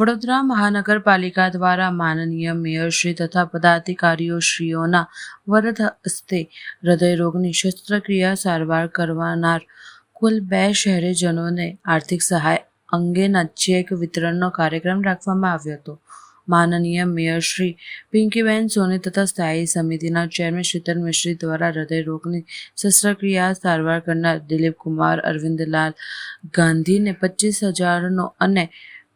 વડોદરા મહાનગરપાલિકા દ્વારા માનનીય મેયરશ્રી તથા પદાધિકારીઓશ્રીઓના વરદ હસ્તે હૃદયરોગની શસ્ત્રક્રિયા સારવાર કરવાનાર કુલ બે શહેરીજનોને આર્થિક સહાય અંગેના ચેક વિતરણનો કાર્યક્રમ રાખવામાં આવ્યો હતો. માનનીય મેયર શ્રી પિંકીબેન સોની તથા સ્થાયી સમિતિના ચેરમેન શીતલ મિશ્રી દ્વારા હૃદયરોગની શસ્ત્રક્રિયા સારવાર કરનાર દિલીપ કુમાર અરવિંદલાલ ગાંધીને પચીસ હજારનો અને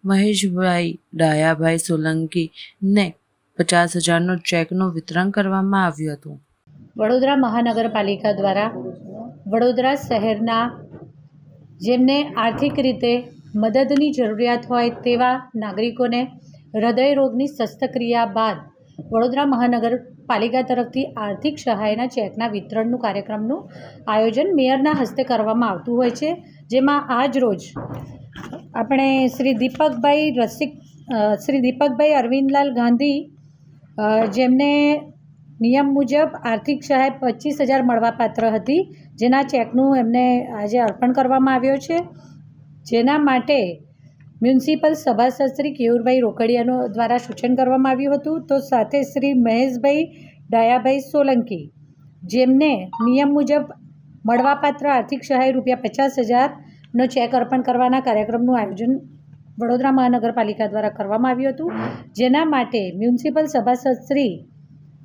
મહેશભાઈ ડાયાભાઈ સોલંકીને પચાસ હજારનો ચેકનું વિતરણ કરવામાં આવ્યું હતું. વડોદરા મહાનગરપાલિકા દ્વારા વડોદરા શહેરના જેમને આર્થિક રીતે મદદની જરૂરિયાત હોય તેવા નાગરિકોને હૃદય રોગની શસ્ત્રક્રિયા બાદ વડોદરા મહાનગરપાલિકા તરફથી આર્થિક સહાયના ચેકના વિતરણનું કાર્યક્રમનું આયોજન મેયરના હસ્તે કરવામાં આવતું હોય છે, જેમાં આજ રોજ આપણે શ્રી દીપકભાઈ રસિક શ્રી દીપકભાઈ અરવિંદલાલ ગાંધી જેમને નિયમ મુજબ આર્થિક સહાય પચીસ હજાર મળવાપાત્ર હતી, જેના ચેકનું એમને આજે અર્પણ કરવામાં આવ્યો છે. જેના માટે મ્યુનિસિપલ સભાસદ શ્રી કેયુરભાઈ રોકડિયાનો દ્વારા સૂચન કરવામાં આવ્યું હતું. તો સાથે શ્રી મહેશભાઈ ડાયાભાઈ સોલંકી, જેમને નિયમ મુજબ મળવાપાત્ર આર્થિક સહાય રૂપિયા પચાસ હજારનો ચેક અર્પણ કરવાના કાર્યક્રમનું આયોજન વડોદરા મહાનગરપાલિકા દ્વારા કરવામાં આવ્યું હતું. જેના માટે મ્યુનિસિપલ સભાસદ શ્રી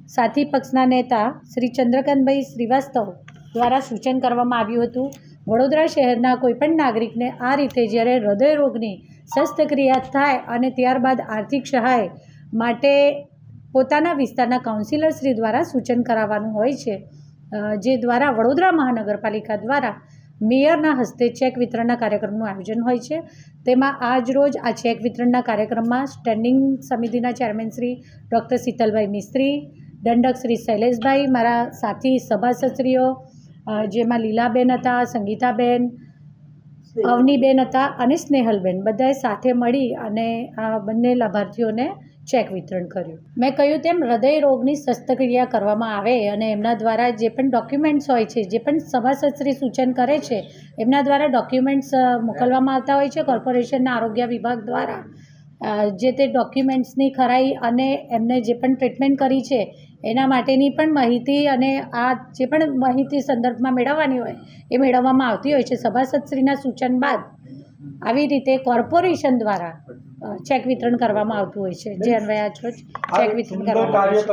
સાથી પક્ષના નેતા શ્રી ચંદ્રકાંતભાઈ શ્રીવાસ્તવ દ્વારા સૂચન કરવામાં આવ્યું હતું. વડોદરા શહેરના કોઈપણ નાગરિકને આ રીતે જ્યારે હૃદય રોગની શસ્ત્રક્રિયા થાય અને ત્યારબાદ આર્થિક સહાય માટે પોતાના વિસ્તારના કાઉન્સિલર શ્રી દ્વારા સૂચન કરાવવાનું હોય છે જે દ્વારા વડોદરા મહાનગરપાલિકા દ્વારા મેયરના હસ્તે ચેક વિતરણના કાર્યક્રમનું આયોજન હોય છે. તેમાં આજ રોજ આ ચેક વિતરણના કાર્યક્રમમાં સ્ટેન્ડિંગ સમિતિના ચેરમેન શ્રી ડૉક્ટર શીતલભાઈ મિસ્ત્રી, દંડક શ્રી શૈલેષભાઈ, મારા સાથી સભાસદશ્રીઓ જેમાં લીલાબેન હતા, સંગીતાબેન અવનીબેન હતા અને સ્નેહલબેન. બધાએ સાથે મળી અને આ બંને લાભાર્થીઓને ચેક વિતરણ કર્યું. મેં કહ્યું, તેમ હૃદય રોગની શસ્ત્રક્રિયા કરવામાં આવે અને એમના દ્વારા જે પણ ડોક્યુમેન્ટ્સ હોય છે, જે પણ સભાસદશ્રી સૂચન કરે છે, એમના દ્વારા ડોક્યુમેન્ટ્સ મોકલવામાં આવતા હોય છે કોર્પોરેશનના આરોગ્ય વિભાગ દ્વારા. જે તે ડોક્યુમેન્ટ્સની ખરાઈ અને એમને જે પણ ટ્રીટમેન્ટ કરી છે એના માટેની પણ માહિતી અને આ જે પણ માહિતી સંદર્ભમાં મેળવવાની હોય એ મેળવવામાં આવતી હોય છે. સભાસદશ્રીના સૂચન બાદ આવી રીતે કોર્પોરેશન દ્વારા ચેક વિતરણ કરવામાં આવતું હોય છે. જે અન્વયે ચેક વિતરણ કરવામાં